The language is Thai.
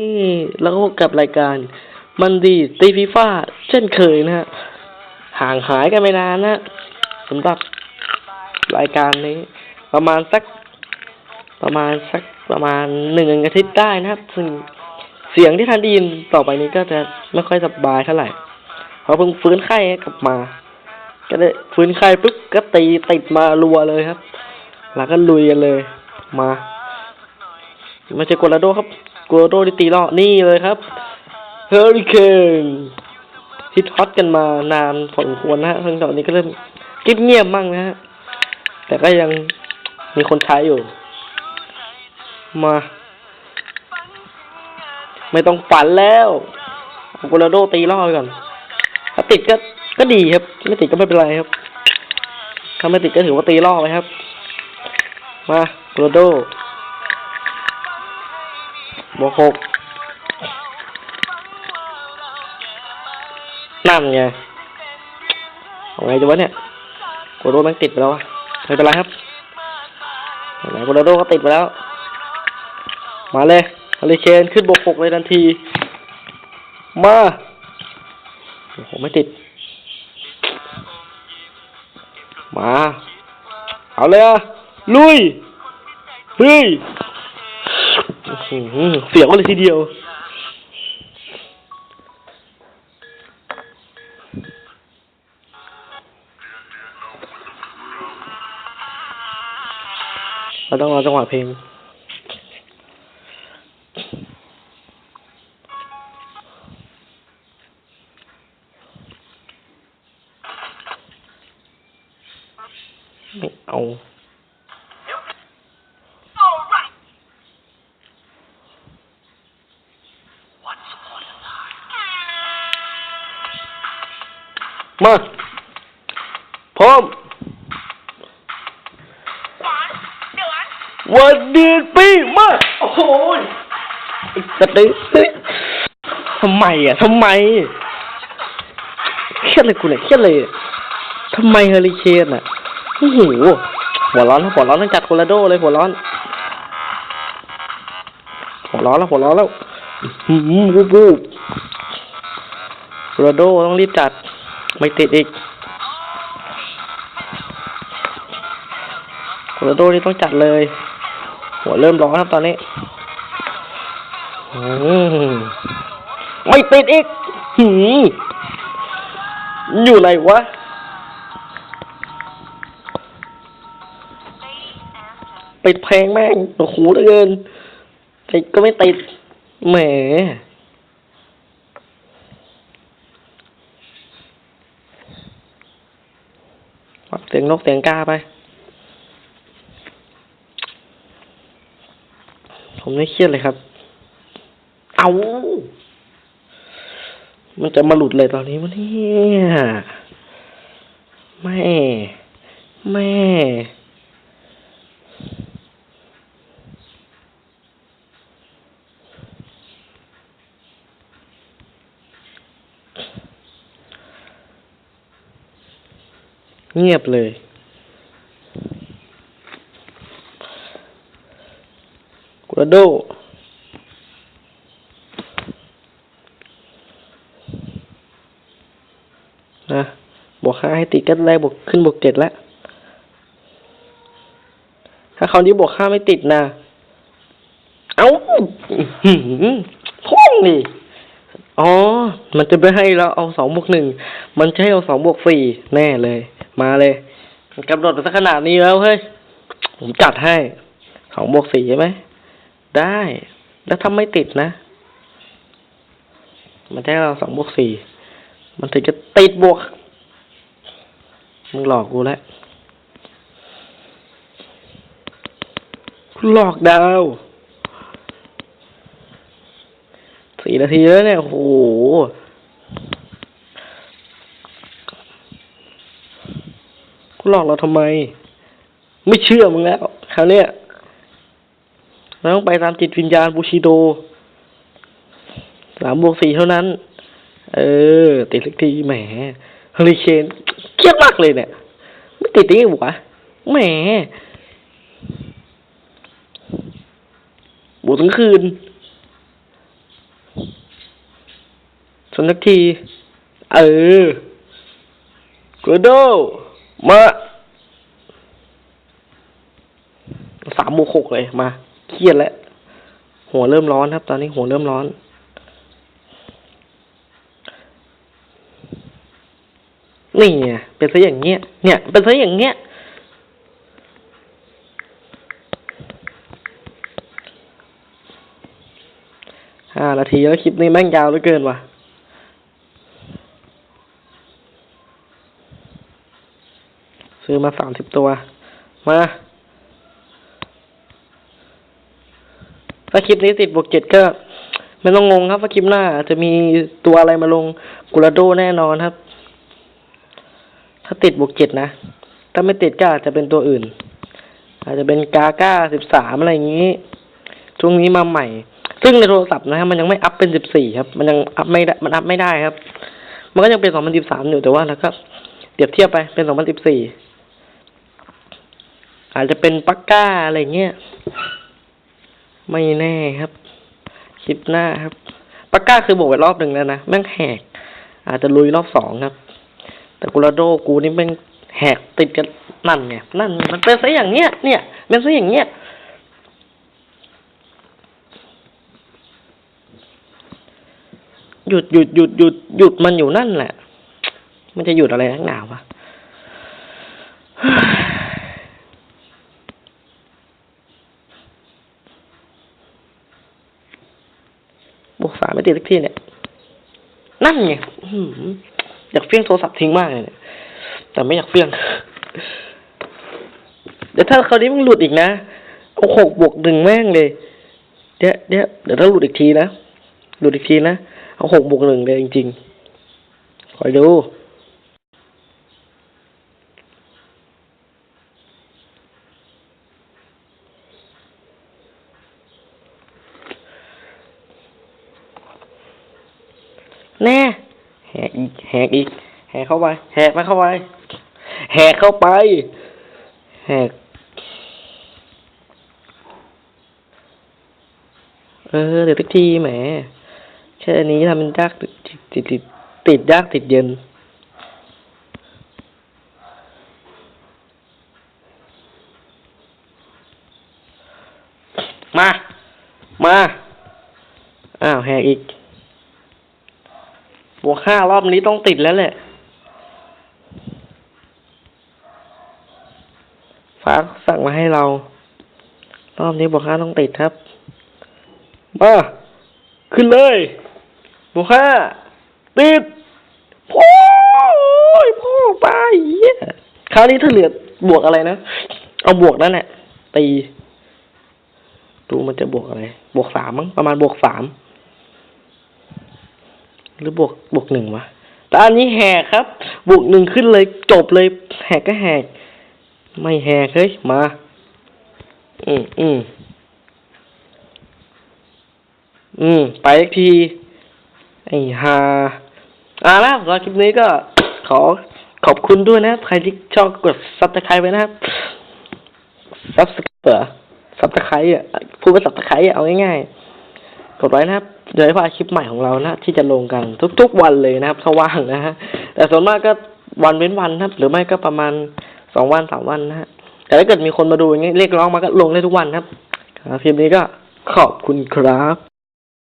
นี่แล้วก็พบกับรายการมันดีตีฟีฟ่าเช่นเคยนะฮะห่างหายกันไปนานนะสำหรับรายการนี้ ประมาณสักประมาณสักประมาณหนึ่งอาทิตย์ได้นะครับ ซึ่งเสียงที่ท่านได้ยินต่อไปนี้ก็จะไม่ค่อยสบายเท่าไหร่เพราะเพิ่งฟื้นไข้กลับมา ก็ได้ฟื้นไข้ปุ๊บก็ตีติดมารัวเลยครับ แล้วก็ลุยกันเลยมาไม่ใช่กลาโดครับ กัวลโดที่ตีล่อนี่เลยครับเฮอริเคนที่ท็อตกันมานานพอสมควรนะฮะซึ่งตอนนี้ก็เริ่มกิบเงียบมั่งนะฮะ แต่ก็ยังมีคนใช้อยู่ มา ไม่ต้องฝันแล้วเอากัวลาโดตีล่อไปก่อน ถ้าติดก็ก็ดีครับ ไม่ติดก็ไม่เป็นไรครับ ถ้าไม่ติดก็ถือว่าตีล่อไปครับ มากัวลาโด บวกหกนั่นไงเอาไงจะวะเนี่ยโกโดแม่งติดไปแล้ววะไม่เป็นไรครับไหนโกโดก็ติดไปแล้ว มาเลยฮาริเคนขึ้นบวกหกเลยทันที มาโอ้โหไม่ติด มา เอาเลยอะลุยเฮ้ย เสียงก็เลยทีเดียว เราต้องรอจังหวะเพลง มาพร้อมวันดีปีมาโอ้โหยไอ้สติทำไมอะทำไมเครียดเลยกูเนี่ยเครียดเลยทำไมเฮอริเคนอะโอ้โหหัวร้อนแล้วหัวร้อนต้องจัดโคลาโดเลยหัวร้อน หัวร้อนแล้วหัวร้อนแล้วอื้อหืมวูบวูบโคลาโดต้องรีบจัด ไม่ติดอีกโคลโดนี่ต้องจัดเลย หัวเริ่มร้อนครับตอนนี้อืมไม่ติดอีกหืมอยู่ไหนวะปิดเพลงแม่งโอ้โหเหลือเกินติดก็ไม่ติดแหม ปรับเสียงนกเสียงกาไป ผมไม่เครียดเลยครับ เอามันจะมาหลุดเลยตอนนี้วะเนี่ยแม่ แม่ เงียบเลย กุราโดนะบวกห้าให้ติดก็ได้บวกขึ้นบวกเจ็ดแล้ว ถ้าคราวนี้บวกห้าไม่ติดนะ เอาอื้อหือพ่งนี่อ๋อ มันจะไม่ให้เราเอาสองบวกหนึ่ง มันจะให้เอาสองบวกสี่แน่เลย มาเลยกำหนดไปสักขนาดนี้แล้วเฮ้ย ผมจัดให้สองบวกสี่ใช่ไหม ได้ แล้วถ้าไม่ติดนะ มันจะให้เราสองบวกสี่ มันถึงจะติดบวก มึงหลอกกูแล้วหลอกดาว สี่นาทีแล้วเนี่ย โอ้โห กูห ลอกเราทำไม ไม่เชื่อมึงแล้ว คราวเนี้ยเราต้องไปตามจิตวิญญาณบูชิโดสามบวกสี่เท่านั้น เออ ติดเล็กทีแหมฮอริเคนเครียดมากเลยเนี่ย ไม่ติดได้ไงวะแหมบวกทั้งคืนสนักที เออกรโดดมา สามโมหกเลยมาเครียดแล้วหัวเริ่มร้อนครับ ตอนนี้หัวเริ่มร้อนนี่ไงเป็นซะอย่างเงี้ย เนี่ย เป็นซะอย่างเงี้ย ห้านาทีแล้วคลิปนี้แม่งยาวเหลือเกินว่ะ ซื้อมาสามสิบตัว มา ถ้าคลิปนี้ติดบวกเจ็ดก็ไม่ต้องงงครับว่าคลิปหน้าจะมีตัวอะไรมาลงกูราโดแน่นอนครับ ถ้าติดบวกเจ็ดนะ ถ้าไม่ติดก็อาจจะเป็นตัวอื่น อาจจะเป็นกาก้าสิบสามอะไรอย่างนี้ ช่วงนี้มาใหม่ ซึ่งในโทรศัพท์นะฮะมันยังไม่อัพเป็นสิบสี่ครับ มันยังอัพไม่ได้มันอัพไม่ได้ครับ มันก็ยังเป็นสองพันสิบสามอยู่แต่ว่าแล้วก็เปรียบเทียบไปเป็นสองพันสิบสี่อาจจะเป็นปักก้าอะไรเงี้ย ไม่แน่ครับ คลิปหน้าครับปักก้าคือบวกไปรอบหนึ่งแล้วนะแม่งแหก อาจจะลุยรอบสองครับ แต่กูราโดกูนี่แม่งแหกติดกันนั่นไงนั่นมันเป็นซะอย่างเนี้ยเนี่ยเป็นซะอย่างเนี้ยหยุดหยุดหยุดหยุดหยุดมันอยู่นั่นแหละ มันจะหยุดอะไรนักหนาวะ บวกสามไม่ติดสักทีเนี่ย นั่นไงอยากเฟี้ยงโทรศัพท์ทิ้งมากเลยเนี่ย แต่ไม่อยากเฟี้ยง เดี๋ยวถ้าคราวนี้มึงหลุดอีกนะเอาหกบวกหนึ่งแม่งเลย เดี๋ยวเดี๋ยวเดี๋ยวถ้าหลุดอีกทีนะ หลุดอีกทีนะ เอาหกบวกหนึ่งเลยจริงๆ คอยดู แน่ แหกอีก แหกอีก แหกเข้าไป แหกมาเข้าไป แหกเข้าไป แหก เออเดี๋ยวทุกทีแหม แค่นี้ทำเป็นยากติดติดติดติดยากติดเย็นมา มา อ้าว แหกอีก บวกห้ารอบนี้ต้องติดแล้วแหละ ฟ้าสั่งมาให้เรา รอบนี้บวกห้าต้องติดครับ มาขึ้นเลย บวกห้าติดโอ้ยพ่อไปเหี้ยคราวนี้ถ้าเหลือบวกอะไรนะ เอาบวกนั่นแหละตีดูมันจะบวกอะไร บวกสามมั้ง ประมาณบวกสาม หรือบวกบวกหนึ่งวะแต่อันนี้แหกครับ บวกหนึ่งขึ้นเลยจบเลย แหกก็แหก ไม่แหกเฮ้ย มา อืมอืมอืม ไปอีกที ไอ้ฮาอ่าแล้วสำหรับคลิปนี้ก็ขอขอบคุณด้วยนะครับ ใครที่ชอบกดซับสไครต์ไว้นะครับซับสไครต์ซับสไครต์อะพูดว่าซับสไครต์เอาง่ายๆ กดไว้นะครับเดี๋ยวให้พาคลิปใหม่ของเรานะที่จะลงกันทุกๆวันเลยนะครับถ้าว่างนะฮะแต่ส่วนมากก็วันเว้นวันนะครับ หรือไม่ก็ประมาณสองวันสามวันนะฮะแต่ถ้าเกิดมีคนมาดูอย่างเงี้ยเรียกร้องมาก็ลงได้ทุกวันครับครับคลิปนี้ก็ขอบคุณครับ